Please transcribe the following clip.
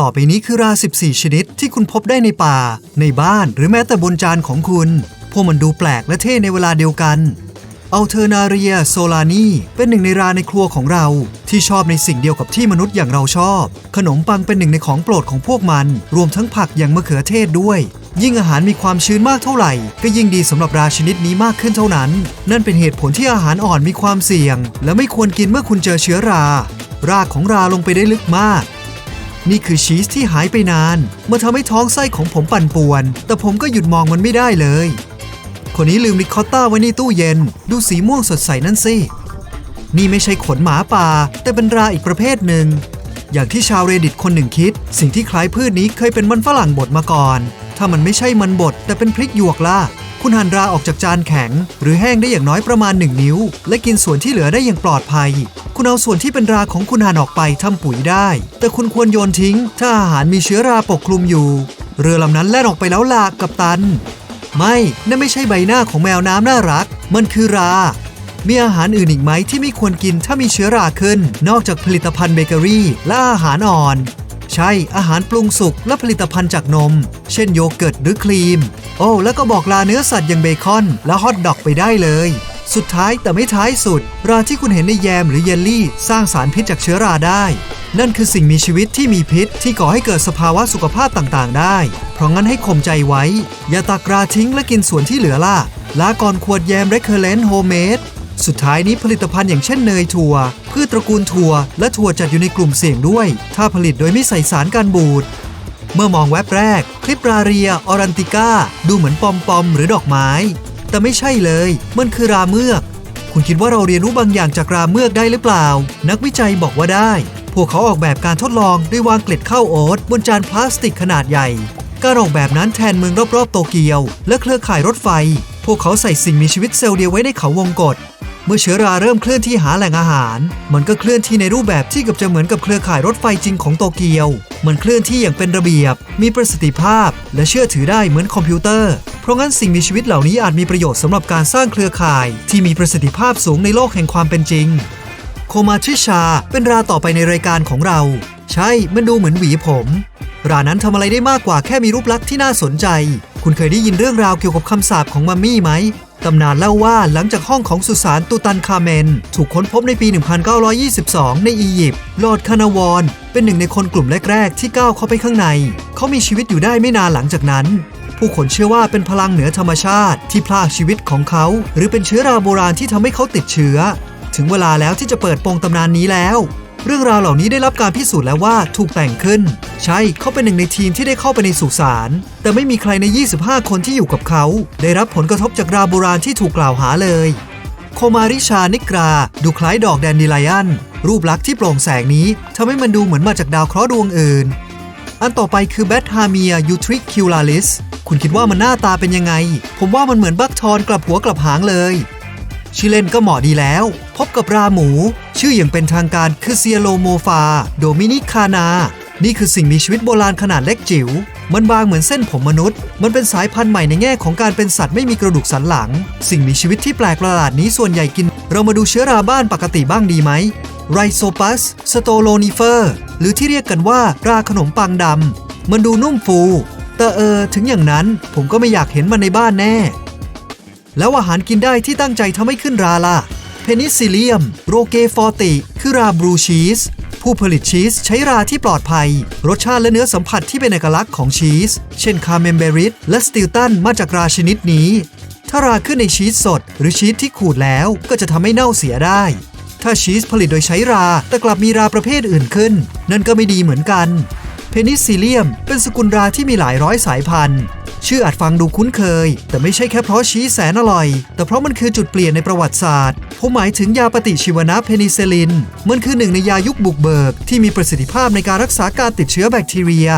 ต่อไปนี้คือรา 14 ชนิดที่คุณพบได้ในป่า ในบ้านหรือแม้แต่บนจานของคุณ พวกมันดูแปลกและเท่ในเวลาเดียวกันอัลเทอร์นาเรียโซลานีเป็นหนึ่งในราในครัวของเรา ที่ชอบในสิ่งเดียวกับที่มนุษย์อย่างเราชอบ ขนมปังเป็นหนึ่งในของโปรดของพวกมัน รวมทั้งผักอย่างมะเขือเทศด้วย ยิ่งอาหารมีความชื้นมากเท่าไหร่ ก็ยิ่งดีสำหรับราชนิดนี้มากขึ้นเท่านั้น นั่นเป็นเหตุผลที่อาหารอ่อนมีความเสี่ยง และไม่ควรกินเมื่อคุณเจอเชื้อรา รากของราลงไปได้ลึกมาก นี่คือชีสที่หายไปนานมาทำให้ท้องไส้ของผมปั่นป่วน แต่ผมก็หยุดมองมันไม่ได้เลย คนนี้ลืมริคอตต้าไว้ในตู้เย็น ดูสีม่วงสดใสนั่นสิ นี่ไม่ใช่ขนหมาป่า แต่เป็นราอีกประเภทหนึ่ง อย่างที่ชาวเรดิตคนหนึ่งคิด สิ่งที่คล้ายพืชนี้เคยเป็นมันฝรั่งบดมาก่อน ถ้ามันไม่ใช่มันบดแต่เป็นพริกหยวกล่ะ คุณหั่นราออกจากจานแข็ง หรือแห้งได้อย่างน้อยประมาณ 1 นิ้ว และกินส่วนที่เหลือได้อย่างปลอดภัย คุณเอาส่วนที่เป็นราของคุณหั่นออกไปทำปุ๋ยได้ แต่คุณควรโยนทิ้ง ถ้าอาหารมีเชื้อราปกคลุมอยู่ เรือลำนั้นแล่นออกไปแล้วลากกับตัน ไม่นั่นไม่ใช่ใบหน้าของแมวน้ำน่ารัก มันคือรา มีอาหารอื่นอีกไหมที่ไม่ควรกินถ้ามีเชื้อราขึ้น นอกจากผลิตภัณฑ์เบเกอรี่และอาหารอ่อนใช่อาหารปรุงสุกและผลิตภัณฑ์จากนม เช่นโยเกิร์ตหรือครีม โอ้แล้วก็บอกลาเนื้อสัตว์อย่างเบคอน และฮอทดอกไปได้เลย สุดท้ายแต่ไม่ท้ายสุด ราที่คุณเห็นในแยมหรือเยลลี่ สร้างสารพิษจากเชื้อราได้ นั่นคือสิ่งมีชีวิตที่มีพิษที่ก่อให้เกิดสภาวะสุขภาพต่างๆ ได้ เพราะงั้นให้ข่มใจไว้ อย่าตักราทิ้งและกินส่วนที่เหลือล่ะลาก่อนขวดแยมเรคเคอร์เลนโฮเมดสุดท้ายนี้ผลิตภัณฑ์อย่างเช่นเนยถั่วพืชตระกูลถั่ว และถั่วจัดอยู่ในกลุ่มเสี่ยงด้วย ถ้าผลิตโดยไม่ใส่สารกันบูด เมื่อมองแวบแรก คลิปราเรียออรันติก้า ดูเหมือนปอมปอมหรือดอกไม้ แต่ไม่ใช่เลย มันคือราเมือก คุณคิดว่าเราเรียนรู้บางอย่างจากราเมือกได้หรือเปล่า นักวิจัยบอกว่าได้ พวกเขาออกแบบการทดลองด้วยวางเกล็ดข้าวโอ๊ตบนจานพลาสติกขนาดใหญ่ การออกแบบนั้นแทนเมืองรอบๆโตเกียว และเครือข่ายรถไฟ พวกเขาใส่สิ่งมีชีวิตเซลล์เดียวไว้ในเขาวงกฏ เมื่อเชื้อราเริ่มเคลื่อนที่หาแหล่งอาหาร มันก็เคลื่อนที่ในรูปแบบที่กือบจะเหมือนกับเครือข่ายรถไฟจริงของโตเกียว มันเคลื่อนที่อย่างเป็นระเบียบ มีประสิทธิภาพ และเชื่อถือได้เหมือนคอมพิวเตอร์ เพราะงั้นสิ่งมีชีวิตเหล่านี้อาจมีประโยชน์สำหรับการสร้างเครือข่าย ที่มีประสิทธิภาพสูงในโลกแห่งความเป็นจริง โคมาทริชาเป็นราต่อไปในรายการของเรา ใช่ มันดูเหมือนหวีผม รานั้นทำอะไรได้มากกว่าแค่มีรูปลักษณ์ที่น่าสนใจ คุณเคยได้ยินเรื่องราวเกี่ยวกับคำสาปของมัมมี่ไหม ตำนานเล่าว่าหลังจากห้องของสุสานตูตันคาเมน ถูกค้นพบในปี 1922 ในอียิปต์ลอร์ดคานาวอนเป็นหนึ่งในคนกลุ่มแรก ๆ ที่ก้าวเข้าไปข้างใน เขามีชีวิตอยู่ได้ไม่นานหลังจากนั้น ผู้คนเชื่อว่าเป็นพลังเหนือธรรมชาติที่พลากชีวิตของเขา หรือเป็นเชื้อราโบราณที่ทำให้เขาติดเชื้อ ถึงเวลาแล้วที่จะเปิดโปงตำนานนี้แล้ว เรื่องราวเหล่านี้ได้รับการพิสูจน์แล้วว่าถูกแต่งขึ้น ใช่เขาเป็นหนึ่งในทีมที่ได้เข้าไปในสุสาน แต่ไม่มีใครใน 25 คนที่อยู่กับเขา ได้รับผลกระทบจากราโบราณที่ถูกกล่าวหาเลย โคมาริชานิกรา ดูคล้ายดอกแดนดิไลอัน รูปลักษณ์ที่โปร่งแสงนี้ทำให้มันดูเหมือนมาจากดาวเคราะห์ดวงอื่น อันต่อไปคือแบทฮาเมียยูทริคิวลาลิสคุณคิดว่ามันหน้าตาเป็นยังไง ผมว่ามันเหมือนบักทอนกลับหัวกลับหางเลยชื่อเล่นก็เหมาะดีแล้ว พบกับราหมู ชื่ออย่างเป็นทางการคือเซียโลโมฟา โดมินิคานา นี่คือสิ่งมีชีวิตโบราณขนาดเล็กจิ๋ว มันบางเหมือนเส้นผมมนุษย์ มันเป็นสายพันธุ์ใหม่ในแง่ของการเป็นสัตว์ไม่มีกระดูกสันหลัง สิ่งมีชีวิตที่แปลกประหลาดนี้ส่วนใหญ่กิน เรามาดูเชื้อราบ้านปกติบ้างดีไหมไรโซปัสสโตโลนิเฟอร์ หรือที่เรียกกันว่าราขนมปังดำ มันดูนุ่มฟู แต่เออ ถึงอย่างนั้นผมก็ไม่อยากเห็นมันในบ้านแน่ แล้วอาหารกินได้ที่ตั้งใจทำให้ขึ้นราล่ะ เพนิซิเลียม โรเกฟอร์ติ คือราบรูชีส ผู้ผลิตชีสใช้ราที่ปลอดภัย รสชาติและเนื้อสัมผัสที่เป็นเอกลักษณ์ของชีส เช่นคาเมมเบริตและสติลตันมาจากราชนิดนี้ ถ้าราขึ้นในชีสสด หรือชีสที่ขูดแล้วก็จะทำให้เน่าเสียได้ ถ้าชีสผลิตโดยใช้รา แต่กลับมีราประเภทอื่นขึ้น นั่นก็ไม่ดีเหมือนกัน เพนิซิเลียม เป็นสกุลราที่มีหลายร้อยสายพันธุ์ ชื่ออาจฟังดูคุ้นเคย แต่ไม่ใช่แค่เพราะชี้แสนอร่อย แต่เพราะมันคือจุดเปลี่ยนในประวัติศาสตร์ผมหมายถึงยาปฏิชีวนะเพนิซิลิน มันคือหนึ่งในยายุคบุกเบิก ที่มีประสิทธิภาพในการรักษาการติดเชื้อแบคทีเรีย